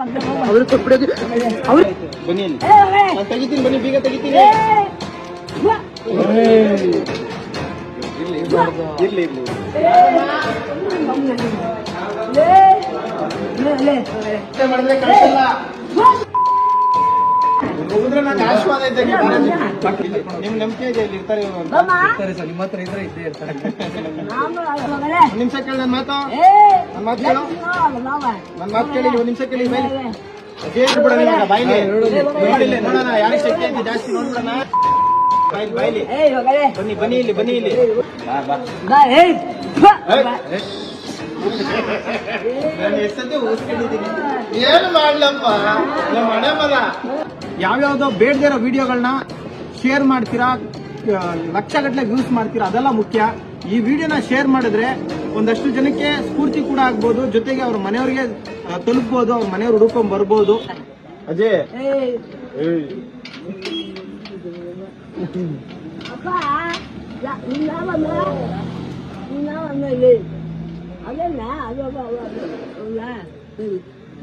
ಅವ್ರು ಕೊಟ್ಬಿಡೋದು. ಅವ್ರು ಬನ್ನಿ ನಾನು ತೆಗಿತೀನಿ ಬನ್ನಿ ಬೀಗ ತೆಗಿತೀನಿ. ಇರ್ಲಿ ಇರ್ಲಿ ಮತ್ತೆ ಮಾಡಿದ್ರೆ ಕಳ್ಸಲ್ಲ. ನಿಮ್ ನಂಬಿಕೆ ಇದೆ ಇಲ್ಲಿ ಇರ್ತಾರೆ ಇರ್ತಾರೆ ಸರ್ ನಿಮ್ಮ ಹತ್ರ ಇದ್ರೆ ಇದ್ದೇ ಇರ್ತಾರೆ. ಒಂದ್ ನಿಮಿಷ ಕೇಳಿ ನನ್ನ ಮಾತು. ನನ್ನ ಮಾತು ಕೇಳು. ನನ್ನ ಮಾತು ಕೇಳಿ ಒಂದು ನಿಮಿಷ ಕೇಳಿ ಬಿಡೋಣ ಇವಾಗ ಬಾಯ್ಲಿ. ನೋಡಿಲ್ಲ ನೋಡೋಣ ಯಾರಿಗೆ ಶಕ್ತಿ ಐತಿ ಜಾಸ್ತಿ ನೋಡ್ಬಿಡೋಣ. ಬಾಯ್ಲಿ ಬಾಯ್ಲಿ. ಬನ್ನಿ ಬನ್ನಿ ಇಲ್ಲಿ ಬನ್ನಿ ಇಲ್ಲಿ. ಬಾ ಬಾ. ನಾನು ಎಷ್ಟೊತ್ತಿ ಊಸ್ಕೊಂಡಿದ್ದೀನಿ ಏನು ಮಾಡ್ಲಪ್ಪ? ನಮ್ಮ ಮನೆ ಮಗ ಯಾವ್ಯಾವ್ದೋ ಬೇಡದಿರೋ ವಿಡಿಯೋಗಳನ್ನ ಶೇರ್ ಮಾಡ್ತೀರಾ ಲಕ್ಷಗಟ್ಟಲೆ ವ್ಯೂಸ್ ಮಾಡ್ತೀರಾ ಅದೆಲ್ಲ ಮುಖ್ಯ. ಈ ವಿಡಿಯೋನ ಶೇರ್ ಮಾಡಿದ್ರೆ ಒಂದಷ್ಟು ಜನಕ್ಕೆ ಸ್ಫೂರ್ತಿ ಕೂಡ ಆಗ್ಬೋದು ಜೊತೆಗೆ ಅವ್ರ ಮನೆಯವರಿಗೆ ತಲುಪಬಹುದು ತಲುಪ್ಬೋದು ಅವ್ರ ಮನೆಯವ್ರು ಹುಡುಕೊಂಡ್ ಬರ್ಬೋದು. ಅಜಯ್.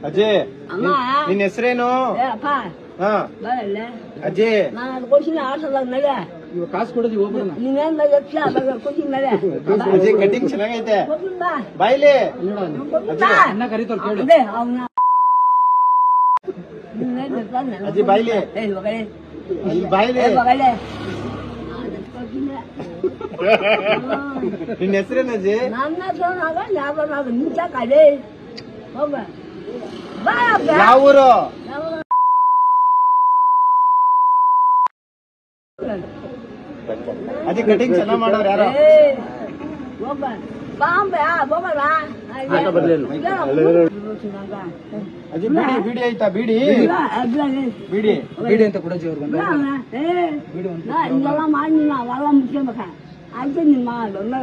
ಅಜಯ್ ಅಮ್ಮ. ನಿನ್ ಹೆಸರೇನು ಹಾ ಅಜಯ್ ಇವಾಗ ಕಾಸು ಕೊಡೋದು ಹೋಗ್ಬಿಡೋಣ ಅಜ್ಜಿ ಕಟಿಂಗ್ ಚೆನ್ನಾಗೈತೆ. ಬಾಯ್ಲಿ. ಅನ್ನ ಕರೀತಾರ ಕೇಳು. ಅಜ್ಜಿ ಬಾಯ್ಲಿ. ಇಲ್ಲಿ ಬಾಯ್ಲಿ. ನಿನ್ ಹೆಸರೇನು ಅಜ್ಜಿ? ಯಾವ ಊರು ಅಜ್ಜಿ ಕಟಿಂಗ್ ಚೆನ್ನಾಗಿ ಮಾಡೋರು ಯಾರು? ಅಜ್ಜಿ ಬೀಡಿ ಬೀಡಿ ಆಯ್ತಾ? ಬೀಡಿ? ಬೀಡಿ ಬಿಡಿ ಅಂತ ಕೊಡಜ್ಜಿ ಅವ್ರು ಬಂದ ಇದೆಲ್ಲ ಮಾಡಿ ನಾವೆಲ್ಲ ಮುಖ್ಯಬೇಕ ಆಯ್ತು ನಿಮ್ಮ ಅಮ್ಮ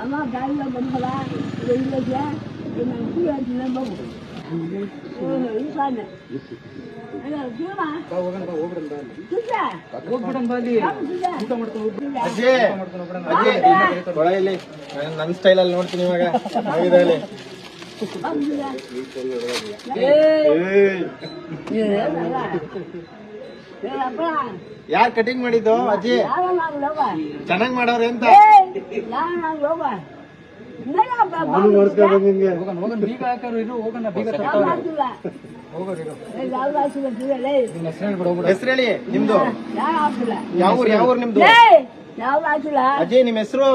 ಅಮ್ಮ ಗಾಡಿలో ಇಲ್ಲಿ ನಾನ್ ಸ್ಟೈಲ್ ಅಲ್ಲಿ ನೋಡ್ತೀನಿ ಇವಾಗ ಇಲ್ಲಿ ಯಾರ್ ಕಟಿಂಗ್ ಮಾಡಿದ್ದು ಅಜ್ಜಿ ಚೆನ್ನಾಗ್ ಮಾಡವ್ರೆ ಅಂತ ಹೆಸರು ಹೇಳಿ ನಿಮ್ದು ಯಾವ ಊರ್ ಯಾವ ಊರ್ ನಿಮ್ದು ಅಜ್ಜಿ ನಿಮ್ ಹೆಸರು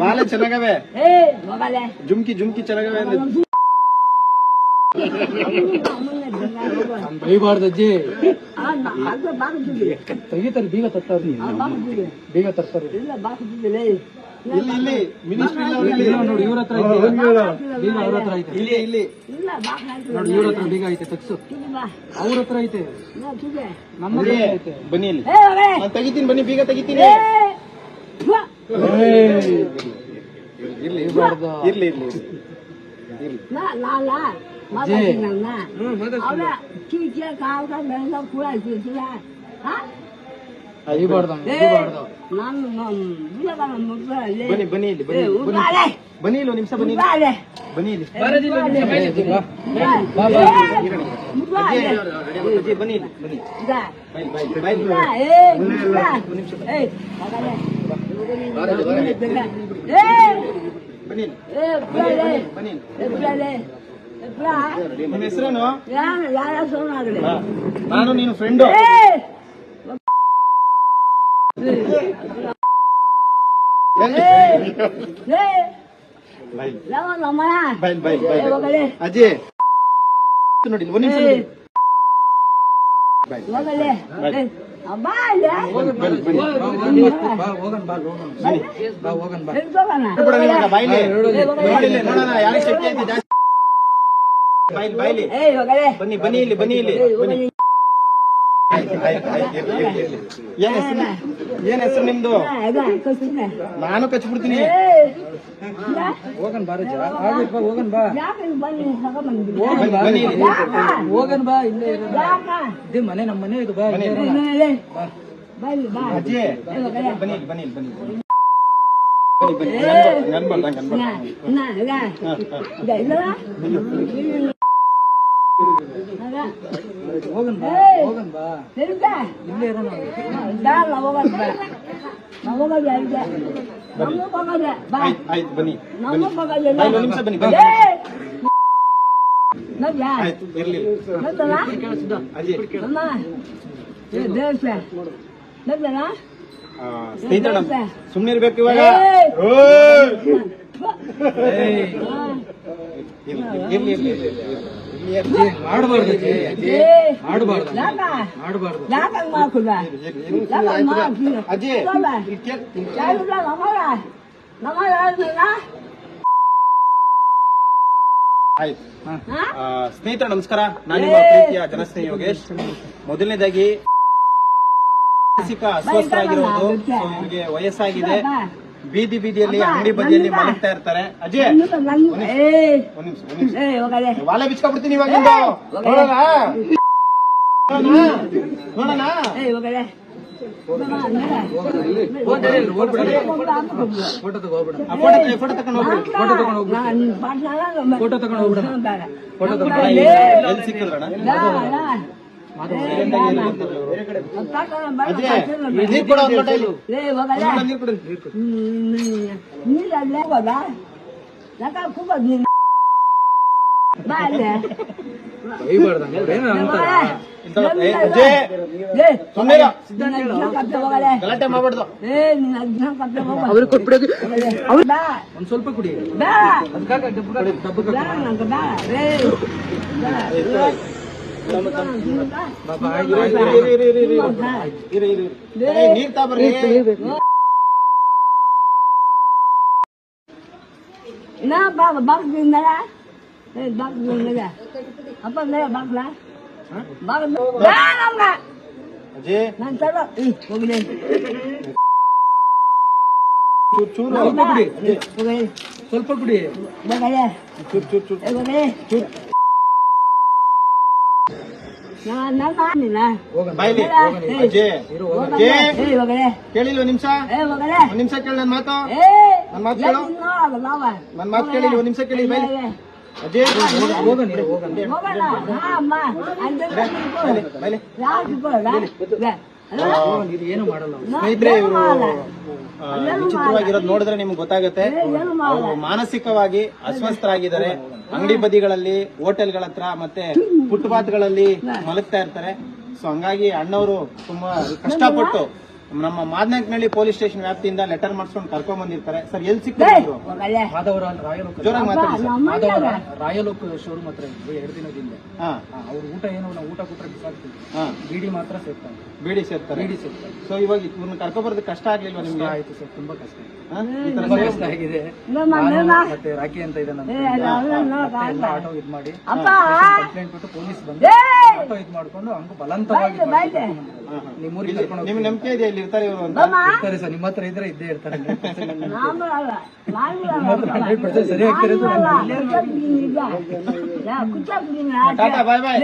ಬಾಲೆ ಚೆನ್ನಾಗವೆ ಜುಮ್ಕಿ ಜುಮ್ಕಿ ಚೆನ್ನಾಗವೆ. ಬೈಬಾರ್ದು ಅಜ್ಜಿ ತೆಗಿತಾರೆ ಬೀಗ ತರ್ತಾವ್ರಿ ಬೀಗ ತರ್ತಾರೆ. ಇಲ್ಲಿ ಇಲ್ಲಿ ಮಿನಿಸ್ಟ್ರಿ ಇಲ್ಲಿ ಇಲ್ಲ. ನೋಡಿ ಇವ್ರ ಹತ್ರ ಐತೆ. ಬೀಗ ಅವ್ರ ಹತ್ರ ಐತೆ. ಇಲ್ಲಿ ಇಲ್ಲಿ. ನೋಡಿ ಇವ್ರ ಹತ್ರ ಬೀಗ ಐತೆ ತಗ್ಸು. ಅವ್ರ ಹತ್ರ ಐತೆ. ನಮ್ಮ ಐತೆ. ಬನ್ನಿ ಇಲ್ಲಿ. ನಾನು ತೆಗಿತೀನಿ ಬನ್ನಿ ಬೀಗ ತೆಗಿತೀನಿ. ಇರ್ಲಿ ಇರ್ಲಿ ಇರ್ಲಿ. ಇರ್ಲಿ ಇರ್ಲಿ ಬೈಬಾರ್ದು ಹಂಗೆ, ಬೈಬಾರ್ದು ಬನ್ನಿ ಬನ್ನಿ ಇಲ್ಲಿ ಬನ್ನಿ ಬನ್ನಿ ಬನ್ನಿ ಇಲ್ಲಿ ಒಂದ್ ನಿಮಿಷ ಬನ್ನಿ ಇಲ್ಲಿ. ಬನ್ನಿ ಇಲ್ಲಿ ಬಾ ಬಾ ಅಜ್ಜಿ ಅಜ್ಜಿ ಬನ್ನಿ ಇಲ್ಲಿ ಬನ್ನಿ ಬೈ ಬೈ ಬೈ ಬನ್ನಿ ಇಲ್ಲಿ ಬನ್ನಿ ಇಲ್ಲಿ. ನಿನ್ನ ಹೆಸರೇನು. ನಾನು ನೀನು friend bye bye bye bye ಅಜ್ಜಿ ನೋಡಿ ಒಂದ್ ನಿಮಿಷ ಬಾಯ್ಲಿ ನೋಡೋಣ ಯಾರಿಗೆ ಶಕ್ತಿ ಐತಿ ಜಾಸ್ತಿ ಬನ್ನಿ ಬನ್ನಿ ಇಲ್ಲಿ ಬನ್ನಿ ಇಲ್ಲಿ ಬನ್ನಿ. ಏನ್ ಹೆಸರು ಏನ್ ಹೆಸರು ನಿಮ್ದು? ನಾನು ಕಚ್ಬಿಡ್ತೀನಿ. ಹೋಗನ್ ಬಾ ಹೋಗನ್ ಬಾ. ಹೋಗನ್ ಬಾ. ಬನ್ನಿ ಹೋಗನ್ ಬಾ ಇಲ್ಲೇ ಇದೇ ಮನೆ ನಮ್ಮ ಮನೆ ಇದು ಬಾ ಅಜ್ಜಿ. ಬನ್ನಿ ಬನ್ನಿ ಬನ್ನಿ ಹಂಗ್ ಅನ್ಬಾರ್ದು. ನಾ ನಾ ನಾ ಇದೆ ಇಲ್ಲ ಹೋಗನ್ ಬಾ ಹೋಗನ್ ಬಾ ತಿರುಗ್ತಾ ಇಲ್ಲೇ ಇರೋಣ ದಾಳ ಹೋಗೋದು ಬೇಡ ನಾವು ಹೋಗೋದು ಅಲ್ಲಿಗೆ ನಮ್ಮ ಹೋಗೋದೆ ಬಾ ಆಯ್ತು ಆಯ್ತು ಬನ್ನಿ ನಮ್ಮ ಹೋಗೋದಿಲ್ಲ ಬಾ, ಇನ್ನೊಂದ್ ನಿಮಿಷ ಬನ್ನಿ ಬನ್ನಿ ಏಯ್! ನೋಡ್ಯಾ ಆಯ್ತು ಇರ್ಲಿ ನೋಡ್ದಲ್ಲ ಅಜ್ಜಿ ಅಮ್ಮ ಏ ದೇವಸ ನೋಡ್ದಲ್ಲ ಆ, ಸ್ನೇಹಿತರೆ ನಮ್- ಸುಮ್ನೆ ಇರ್ಬೇಕು ಇವಾಗ ಮಾಡಬಾರ್ದು ಆಯ್ತು, ಅಜ್ಜಿ ಸ್ನೇಹಿತರೆ ನಮಸ್ಕಾರ. ನಾನು ನಿಮ್ಮ ಪ್ರೀತಿಯ ಜನಸ್ನೇಹಿ ಯೋಗೇಶ್. ಮೊದಲನೇದಾಗಿ ಮಾನಸಿಕ ಅಸ್ವಸ್ಥರಾಗಿರೋದು. ಇವರಿಗೆ ವಯಸ್ಸಾಗಿದೆ. ಬೀದಿ ಬೀದಿಯಲ್ಲಿ ಅಂಗಡಿ ಬದಿಯಲ್ಲಿ ಮಲಗ್ತಾ ಇರ್ತಾರೆ. ಅಜಯ್ ಒಂದ್ ನಿಮಿಷ ಒಂದ್ ವಾಲೆ ಬಿಚ್ಕೊಬಿಡ್ತೀನಿ ಇವಾಗ. ನೋಡೋಣ? ಫೋಟೋ ತಗೊಂಡು ಹೋಗ್ಬಿಡ. ಫೋಟೋ ತಗೊಂಡು ಹೋಗ್ಬಿಡು. ಫೋಟೋ ತಗೊಂಡು ಹೋಗ್ಬಿಡ. ಫೋಟೋ ತಗೊಂಡು ಎಲ್ಲಿ ಸಿಕ್ಕಿದ್ರಣ ಗಲಾಟೆ ಮಾಡ್ಬಾರ್ದು. ಅವ್ರಿಗೆ ಕೊಟ್ಬಿಡೋದು. ಒಂದ್ ಸ್ವಲ್ಪ ಕುಡಿ. ನೀರ್ ತಾಬರ್ರಿ ನಾ ಬಾಗ ಬಾಗ್ದಿಂದ ಏ ಬಾಗ್ದಿಂದ ಅಪ್ಪ ನೇ ಬಾಗ್ಲ ಬಾಗ ನಮ್ಗ ಅಜಯ್ ನಾನು ತಡ ಹೋಗ್ಲಿ ಚೂರ್ ಚೂರು ಸ್ವಲ್ಪ ಕುಡಿ ಹೋಗ್ಲಿ ಸ್ವಲ್ಪ ಕುಡಿ ಹೋಗಲೇ ಚೂರ್ ಚೂರ್ ಚೂರ್ ಏ ಹೋಗ್ಲಿ ನಾ ನನ್ನ ಮಾಡಿಲ್ಲ ಹೋಗೋಣ ಬಾಯ್ಲಿ. ಏ ಹೋಗಲೇ ಕೇಳಿಲ್ಲ ನಿಮಿಷ ಒಂದ್ ನಿಮಿಷ ಕೇಳಿ ನನ್ ಮಾತು. ನನ್ ಮಾತು ಕೇಳು. ನನ್ ಮಾತು ಕೇಳಿ ಒಂದ್ ನಿಮಿಷ ಕೇಳಿ ಬೈಲಿ ಅಜಯ್ ಹೋಗೋಣ ಏನು ಮಾಡಲ್ಲ ಸ್ನೇಹಿತರೆ ಇವರು ವಿಚಿತ್ರವಾಗಿರೋದು ನೋಡಿದ್ರೆ ನಿಮ್ಗೆ ಗೊತ್ತಾಗುತ್ತೆ. ಅವರು ಮಾನಸಿಕವಾಗಿ ಅಸ್ವಸ್ಥರಾಗಿದ್ದಾರೆ. ಅಂಗಡಿ ಬದಿಗಳಲ್ಲಿ ಹೋಟೆಲ್ಗಳ ಹತ್ರ ಮತ್ತೆ ಫುಟ್ಪಾತ್ಗಳಲ್ಲಿ ಮಲಗ್ತಾ ಇರ್ತಾರೆ. ಸೊ ಹಂಗಾಗಿ ಅಣ್ಣವರು ತುಂಬಾ ಕಷ್ಟಪಟ್ಟು ನಮ್ಮ ಮಾದನಾಯಕನಹಳ್ಳಿ ಪೊಲೀಸ್ ಸ್ಟೇಷನ್ ವ್ಯಾಪ್ತಿಯಿಂದ ಲೆಟರ್ ಮಾಡಿಸ್ಕೊಂಡು ಕರ್ಕೊಂಡ್ ಬಂದಿರ್ತಾರೆ. ಸರ್ ಎಲ್ಲಿ ಸಿಕ್ಕಿದ್ರು ಮಾಧವರ ರಾಯಲೋಕ ಜೋರಾಗಿ ಮಾತಾಡಿ ಸರ್. ಮಾಧವರ ರಾಯಲೋಕ ಶೋರೂಮ್ ಹತ್ರ ಇದ್ವಿ ಎರಡು ದಿನದಿಂದ ಹಾ. ಅವ್ರ ಊಟ ಏನೋ ನಾವು ಊಟ ಕೊಟ್ರೆ ಬಿಸಾಕ್ತೀವಿ ಹಾ. ಬೀಡಿ ಮಾತ್ರ ಸೇರ್ತಾನೆ ಬಿಡಿ ಸೇರ್ತಾರೆ. ಬಿಡಿ ಸೇರ್ತಾರೆ. ಸೊ ಇವಾಗ ಇವ್ರನ್ನ ಕರ್ಕೊಬರೋದು ಕಷ್ಟ ಆಗ್ಲಿಲ್ವಾ ನಿಮ್ಗೆ? ಆಯ್ತು ಸರ್ ತುಂಬಾ ಕಷ್ಟ ಹಾ? ಈ ತರ ತುಂಬಾ ಕಷ್ಟ ಆಗಿದೆ. ನಮ್ಮ ನಾನು ಮತ್ತೆ ರಾಕಿ ಅಂತ ಇದೆ ನನ್ನ ಮತ್ತೆ ಎಲ್ಲ ಆಟೋ ಇದ್ ಮಾಡಿ ಅಪ್ಪ ಕಂಪ್ಲೇಂಟ್ ಕೊಟ್ಟು ಪೊಲೀಸ್ ಬಂದು ಆಟೋ ಇದ್ ಮಾಡ್ಕೊಂಡು ಹಂಗ ಬಲಂತವಾಗಿ ಹಾ, ಹಾ. ನಿಮ್ಮ ನಂಬಿಕೆ ಇದೆ ಇಲ್ಲಿ? ಇರ್ತಾರೆ ಇವರು ಅಂತ. ಇರ್ತಾರೆ ಸರ್ ನಿಮ್ಮ ಹತ್ರ ಇದ್ರೆ ಇದ್ದೇ ಇರ್ತಾರೆ. ನಾನು ಅಲ್ಲ ನಾನು ಹಂಡ್ರೆಡ್ ಪರ್ಸೆಂಟ್ ಸರಿ ಆಗ್ತಾರೆ ಟಾಟಾ ಬಾಯ್ ಬಾಯ್.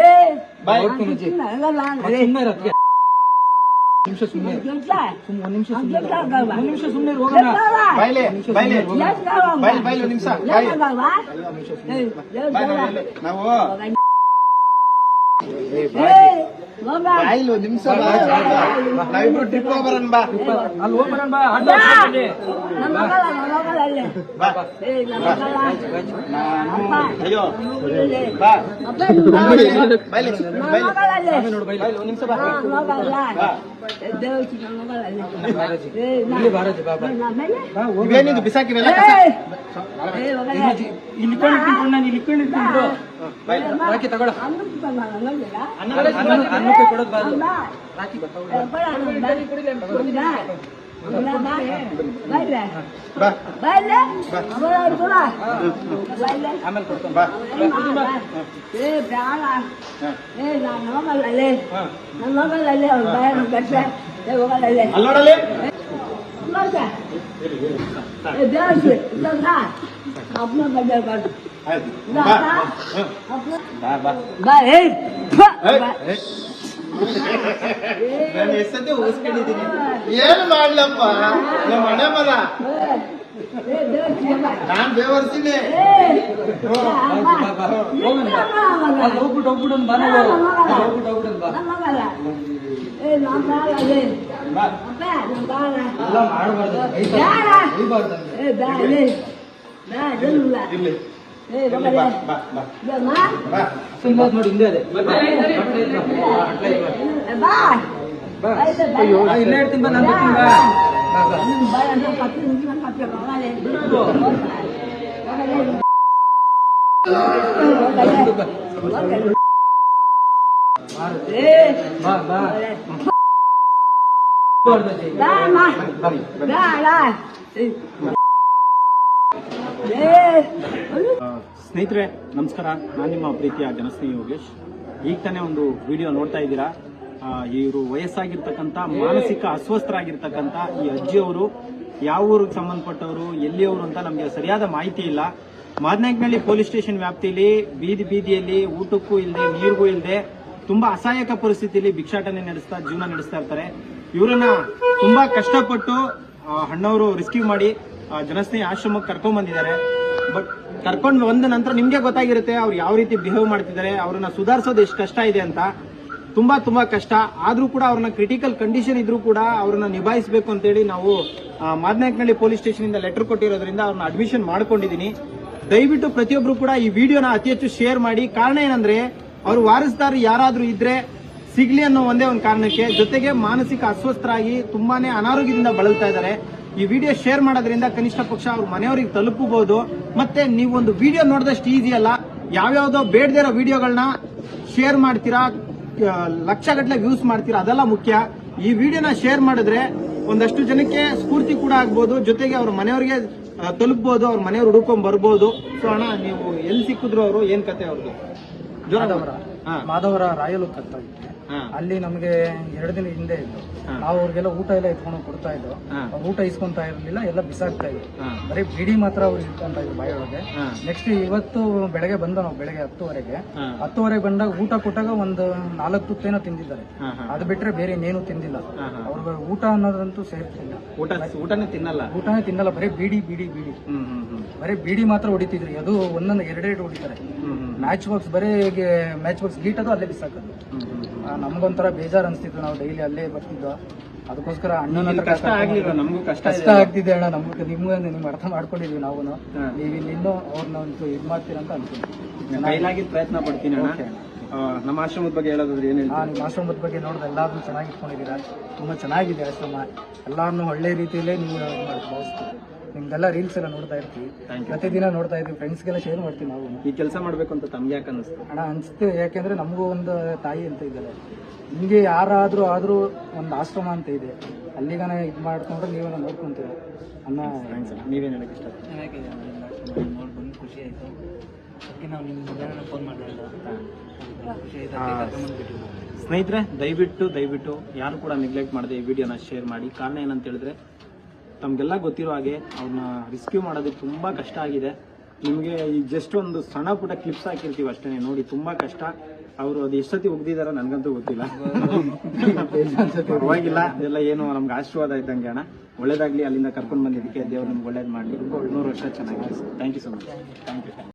ಬಾಯ್. ಸುಮ್ಮನೆ ನಿಮಿಷ ಸುಮ್ಮನೆ ಸುಮ್ಮನೆ ಒಂದ್ ನಿಮಿಷ. ಸುಮ್ಮನೆ ಒಂದ್ ನಿಮಿಷ ಸುಮ್ಮನೆ ಹೋಗೋಣ. ಒಂದ್ ನಿಮಿಷ. ನಾವು ಒಂದ್ ನಿಮಿಷ ಬಾ. ನಾವಿಬ್ರು ಟ್ರಿಪ್ ಹೋಗ್ಬರೋಣ ಬಾ. ಅಲ್ಲಿ ಬಾ. ಬಾ. ಅಯ್ಯೋ. ಬಾ. ಬಾಯ್ಲಿ ಬಾಯ್ಲಿ ಬಾಯ್ಲಿ. ನೋಡು ಬೈಲಿ ಒಂದು ನಿಮಿಷ ಬಾ. ಇಲ್ಲಿ ಬಿಸಾಕಿವೆಲ್ಲ? ಇಲ್ಲಿ ಇಲ್ಲಿ ಇಟ್ಕೊಂಡಿರ್ತೀನಿ ಬಿಡು. ಬಾಯ್ಲಿ ರಾಕಿ ತಗೊಳ ಅನ್ನ ಅನ್ನ ಅನ್ನಕ್ಕೆ ಕೊಡೋದು ಬಾ. ಅದು. ರಾಕಿ ಬಾ. ತಗೊಳ್ಳು. ಬಾ ಆಮೇಲೆ ಕೊಡ್ತಾನೆ. ಬಾ. ಏ ಬೇಡ ಏ ನಾನು ಹೋಗಲ್ಲೇ ನಾನು ಹೋಗಲ್ಲೇ ಅವ್ರು ಭಯ ಕಟ್ಟೆ ಏ ಹೋಗಲ್ಲೇ ಅಲ್ಲೋಡಲ್ಲಿ. ನೋಡ್ದೆ ಏ ದೇವಸಿ ಇದ್ದಂಗ ಅಪ್ಪನ ಬಗ್ಗೆ ಬಾರ್ದು ನಾನು ಏನು ಮಾಡ್ಲಪ್ಪ? ನಮ್ಮ ಮನೆ ಏ ದೇವ್ರ ನಾನ್ ಬೇವರ್ಸಿನಿ ಹೋಗ್ಬಿಟ್ಟು ಹೋಗ್ಬಿಟ್ಟು ಬಾ ಹೋಗ್ಬಿಟ್ಟು ಹೋಗ್ಬಿಟ್ಟು ಬಾ ಮಾಡಬಾರ್ದು ಯಾರ? ಬೈಬಾರ್ದು ಏ ಬಾಳೆ ಬಾ ಇಲ್ಲ ಇರ್ಲಿ ಏ ಇರ್ಲಿ, ಬಾ ಬಾ ಬಾ ಬಮ್ಮ ಬಾ ಸಿಂಬಾದ್ ನೋಡಿ ಹಿಂದೆ ಅದೇ ಬಾ ಬಾ ಆಯ್ತು, ಬಾ. ಅಯ್ಯೋ ಇಲ್ಲೇ ಇರ್ತೀನಿ ಬಾ ನಾನು ಬರ್ತೀನಿ ಬಾ ಬಾ, ಬಾ. ನಿಮ್ಮ ಬಾಳ ಅಂದ್ರೆ ಪತ್ತು ನಿಮಿಷ ಪತ್ತು ಹೋಗಲೆ ಏ ಬಾ ಸ್ನೇಹಿತರೆ, ನಮಸ್ಕಾರ. ನಾನು ನಿಮ್ಮ ಪ್ರೀತಿಯ ಜನಸ್ನೇಹಿ ಯೋಗೇಶ್. ಈಗ ತಾನೇ ಒಂದು ವಿಡಿಯೋ ನೋಡ್ತಾ ಇದ್ದೀರಾ? ಇವರು ವಯಸ್ಸಾಗಿರ್ತಕ್ಕಂಥ, ಮಾನಸಿಕ ಅಸ್ವಸ್ಥರಾಗಿರ್ತಕ್ಕಂಥ ಈ ಅಜ್ಜಿಯವರು, ಯಾವ ಊರಿಗೆ ಸಂಬಂಧಪಟ್ಟವರು, ಎಲ್ಲಿಯವರು ಅಂತ ನಮಗೆ ಸರಿಯಾದ ಮಾಹಿತಿ ಇಲ್ಲ. ಮಾದನಾಯಕನಹಳ್ಳಿ ಪೊಲೀಸ್ ಸ್ಟೇಷನ್ ವ್ಯಾಪ್ತಿಯಲ್ಲಿ ಬೀದಿ ಬೀದಿಯಲ್ಲಿ, ಊಟಕ್ಕೂ ಇಲ್ಲದೆ ನೀರಿಗೂ ಇಲ್ಲದೆ ತುಂಬಾ ಅಸಹಾಯಕ ಪರಿಸ್ಥಿತಿಯಲ್ಲಿ ಭಿಕ್ಷಾಟನೆ ನಡೆಸ್ತಾ, ಜೀವನ ನಡೆಸ್ತಾ ಇರ್ತಾರೆ. ಇವರನ್ನ ತುಂಬಾ ಕಷ್ಟಪಟ್ಟು ಹಣ್ಣವರು ರಿಸ್ಕ್ಯೂ ಮಾಡಿ ಜನಸ್ನೇಹಿ ಆಶ್ರಮಕ್ಕೆ ಕರ್ಕೊಂಡ್ ಬಂದಿದ್ದಾರೆ. ಬಟ್ ಕರ್ಕೊಂಡು ಬಂದ ನಂತರ ನಿಮ್ಗೆ ಗೊತ್ತಾಗಿರುತ್ತೆ ಅವ್ರು ಯಾವ ರೀತಿ ಬಿಹೇವ್ ಮಾಡ್ತಿದ್ದಾರೆ, ಅವ್ರನ್ನ ಸುಧಾರಿಸೋದು ಎಷ್ಟು ಕಷ್ಟ ಇದೆ ಅಂತ. ತುಂಬಾ ತುಂಬಾ ಕಷ್ಟ. ಆದ್ರೂ ಕೂಡ ಅವ್ರನ್ನ ಕ್ರಿಟಿಕಲ್ ಕಂಡೀಷನ್ ಇದ್ರೂ ಕೂಡ ಅವ್ರನ್ನ ನಿಭಾಯಿಸಬೇಕು ಅಂತೇಳಿ ನಾವು ಮಾದನಾಯಕನಹಳ್ಳಿ ಪೊಲೀಸ್ ಸ್ಟೇಷನ್ ಇಂದ ಲೆಟರ್ ಕೊಟ್ಟಿರೋದ್ರಿಂದ ಅವ್ರನ್ನ ಅಡ್ಮಿಷನ್ ಮಾಡ್ಕೊಂಡಿದೀನಿ ದಯವಿಟ್ಟು ಪ್ರತಿಯೊಬ್ರು ಕೂಡ ಈ ವಿಡಿಯೋನ ಅತಿ ಹೆಚ್ಚು ಶೇರ್ ಮಾಡಿ. ಕಾರಣ ಏನಂದ್ರೆ, ಅವ್ರ ವಾರಸ್ದಾರರು ಯಾರಾದ್ರೂ ಇದ್ರೆ ಸಿಗ್ಲಿ ಅನ್ನೋ ಒಂದೇ ಒಂದು ಕಾರಣಕ್ಕೆ ಜೊತೆಗೆ ಮಾನಸಿಕ ಅಸ್ವಸ್ಥರಾಗಿ ತುಂಬಾನೇ ಅನಾರೋಗ್ಯದಿಂದ ಬಳಲ್ತಾ ಇದ್ದಾರೆ. ಈ ವಿಡಿಯೋ ಶೇರ್ ಮಾಡೋದ್ರಿಂದ ಕನಿಷ್ಠ ಪಕ್ಷ ಅವ್ರ ಮನೆಯವರಿಗೆ ತಲುಪಬಹುದು. ಮತ್ತೆ ನೀವೊಂದು ವಿಡಿಯೋ ನೋಡಿದಷ್ಟು ಈಸಿ ಅಲ್ಲ ಯಾವ್ಯಾವ್ದೋ ಬೇಡದೇ ಇರೋ ವಿಡಿಯೋಗಳನ್ನ ಶೇರ್ ಮಾಡ್ತೀರಾ ಲಕ್ಷಗಟ್ಟಲೆ ವ್ಯೂಸ್ ಮಾಡ್ತೀರಾ ಅದೆಲ್ಲ ಮುಖ್ಯ. ಈ ವಿಡಿಯೋನ ಶೇರ್ ಮಾಡಿದ್ರೆ ಒಂದಷ್ಟು ಜನಕ್ಕೆ ಸ್ಫೂರ್ತಿ ಕೂಡ ಆಗ್ಬೋದು ಜೊತೆಗೆ ಅವ್ರ ಮನೆಯವರಿಗೆ ತಲುಪಬಹುದು ಅವ್ರ ಮನೆಯವ್ರು ಹುಡುಕೊಂಡ್ ಬರ್ಬೋದು. ಸೊ ಅಣ್ಣ ನೀವು ಎಲ್ಲಿ ಸಿಕ್ಕಿದ್ರು ಅವರು ಏನ್ ಕತೆ ಅವ್ರದ್ದು ಮಾಧವರ ರಾಯಲು ಹಾ ಅಲ್ಲಿ ನಮಗೆ ಎರಡು ದಿನ ಹಿಂದೆ ಇದ್ದು. ಹಾ. ನಾವು ಅವ್ರಿಗೆಲ್ಲ ಊಟ ಎಲ್ಲ ಎತ್ಕೊಂಡು ಕೊಡ್ತಾ ಇದ್ದು. ಅವ್ರು ಊಟ ಇಸ್ಕೊಂತಾ ಇರಲಿಲ್ಲ ಎಲ್ಲ ಬಿಸಾಕ್ತಾ ಇದ್ರು. ಬರೀ ಬಿಡಿ ಮಾತ್ರ ಅವ್ರು ಇಟ್ಕೊಂತ ಇದ್ರು ಬಾಯೊಳಗೆ ನೆಕ್ಸ್ಟ್ ಇವತ್ತು ಬೆಳಗ್ಗೆ ಬಂದ ನಾವು ಬೆಳಗ್ಗೆ ಹತ್ತುವರೆಗೆ. ಹತ್ತುವರೆಗೆ ಬಂದಾಗ ಊಟ ಕೊಟ್ಟಾಗ ಒಂದು ನಾಲ್ಕು ತುತ್ತೇನೋ ತಿಂದಿದ್ದಾರೆ. ಅದು ಬಿಟ್ರೆ ಬೇರೆ ಇನ್ನೇನು ತಿಂದಿಲ್ಲ. ಅವ್ರಿಗೆ ಊಟ ಅನ್ನೋದಂತೂ ಸೇರ್ತಿಲ್ಲ. ಊಟ ಊಟನೇ ತಿನ್ನಲ್ಲ? ಊಟನೇ ತಿನ್ನಲ್ಲ ಬರೀ ಬೀಡಿ ಬೀಡಿ ಬಿಡಿ. ಬರೀ ಬೀಡಿ ಮಾತ್ರ ಹೊಡಿತಿದ್ರು. ಅದು ಒಂದೊಂದು ಎರಡೆರಡು ಹೊಡಿತಾರೆ. ಮ್ಯಾಚ್ ಬಾಕ್ಸ್ ಬರೀ ಮ್ಯಾಚ್ ಬಾಕ್ಸ್ ಗೀಟದು ಅಲ್ಲೇ ಬಿಸಾಕೋದು. ನಮ್ಗೊಂಥರ ಬೇಜಾರ್ ಅನಿಸ್ತಿತ್ತು ನಾವು ಡೈಲಿ ಅಲ್ಲೇ ಬರ್ತಿದ್ವ. ಅದಕ್ಕೋಸ್ಕರ ಅಣ್ಣನ ಕಷ್ಟ ಆಗ್ಲಿಲ್ಲ ನಮಗೂ ಕಷ್ಟ ಕಷ್ಟ ಆಗ್ತಿದೆ ಅಣ್ಣ. ನಮ್ಗೆ ನಿಮ್ಗೆ ನಿಮ್ಗೆ ಅರ್ಥ ಮಾಡ್ಕೊಂಡಿದ್ವಿ ನಾವು. ನೀವು ಇನ್ನೂ ಅವ್ರನ್ನ ಒಂದು ಇದು ಮಾಡ್ತೀರ ಅಂತ ಅನ್ಕೊಂಡಿ ಪ್ರಯತ್ನ ಪಡ್ತೀನಿ ಅಣ್ಣ. ನಮ್ಮ ಆಶ್ರಮದ ಬಗ್ಗೆ ಹೇಳೋದಾದ್ರೆ ಏನು ಹೇಳ್ತೀರಾ? ನಿಮ್ಮ ಆಶ್ರಮದ ಬಗ್ಗೆ ನೋಡಿದ್ರೆ ಎಲ್ಲಾರನ್ನೂ ಚೆನ್ನಾಗಿ ಇಟ್ಕೊಂಡಿದ್ದೀರಾ ತುಂಬಾ ಚೆನ್ನಾಗಿದೆ ಆಶ್ರಮ. ಎಲ್ಲಾರನ್ನು ಒಳ್ಳೆ ರೀತಿಯಲ್ಲೇ ನೀವು ಭಾವಿಸ್ತೀವಿ ನಿಮ್ದೆಲ್ಲ ರೀಲ್ಸ್ ಎಲ್ಲ ನೋಡ್ತಾ ಇರ್ತೀವಿ. ಪ್ರತಿದಿನ ನೋಡ್ತಾ ಇದ್ವಿ. ಫ್ರೆಂಡ್ಸ್ಗೆಲ್ಲ ಶೇರ್ ಮಾಡ್ತೀವಿ ನಾವು. ಈ ಕೆಲಸ ಮಾಡ್ಬೇಕು ಅಂತ ತಮ್ಗೆ ಯಾಕೆ ಅನಿಸ್ತು? ಹಣ ಅನ್ಸುತ್ತೆ ಯಾಕೆಂದ್ರೆ ನಮಗೂ ಒಂದು ತಾಯಿ ಅಂತ ಇದ್ದಾರೆ. ನಿಮಗೆ ಯಾರಾದರೂ ಆದರೂ ಒಂದು ಆಶ್ರಮ ಅಂತ ಇದೆ. ಅಲ್ಲಿಗಾನ ಇದು ಮಾಡ್ಕೊಂಡ್ರೆ ನೀವೆಲ್ಲ ನೋಡ್ಕೊಂತೀರ? ಅನ್ನ ಫ್ರೆಂಡ್ಸ್ ನೀವೇ ನನಗೆ ಹೇಳಕ್ ಇಷ್ಟ? ಖುಷಿ ಆಯಿತು. ಅದಕ್ಕೆ ನಾವು ನಿಮ್ಮ ಫೋನ್ ಖುಷಿ ಸ್ನೇಹಿತರೆ ದಯವಿಟ್ಟು ದಯವಿಟ್ಟು ಯಾರು ಕೂಡ ನೆಗ್ಲೆಕ್ಟ್ ಮಾಡದೆ ಈ ವಿಡಿಯೋನ ಶೇರ್ ಮಾಡಿ. ಕಾರಣ ಏನಂತ ಹೇಳಿದ್ರೆ ತಮಗೆಲ್ಲ ಗೊತ್ತಿರೋ ಹಾಗೆ ಅವ್ರನ್ನ ರಿಸ್ಕ್ಯೂ ಮಾಡೋದಕ್ಕೆ ತುಂಬಾ ಕಷ್ಟ ಆಗಿದೆ. ನಿಮಗೆ ಈ ಜಸ್ಟ್ ಒಂದು ಸಣ್ಣ ಪುಟ್ಟ ಕ್ಲಿಪ್ಸ್ ಹಾಕಿರ್ತೀವಿ ಅಷ್ಟೇ, ನೋಡಿ ತುಂಬಾ ಕಷ್ಟ. ಅವರು ಅದು ಎಷ್ಟೊತ್ತಿ ಉಗ್ದಿದಾರ ನನಗಂತೂ ಗೊತ್ತಿಲ್ಲ. ಪರವಾಗಿಲ್ಲ ಎಲ್ಲ ಏನು ನಮ್ಗೆ ಆಶೀರ್ವಾದ ಇದ್ದಂಗೆ ಅಣ್ಣ. ಒಳ್ಳೇದಾಗ್ಲಿ, ಅಲ್ಲಿಂದ ಕರ್ಕೊಂಡು ಬಂದಿದ್ದಕ್ಕೆ ದೇವ್ರು ನಮ್ಗೆ ಒಳ್ಳೇದು ಮಾಡಲಿ. ನೂರು ವರ್ಷ ಚೆನ್ನಾಗಿ thank you so much thank you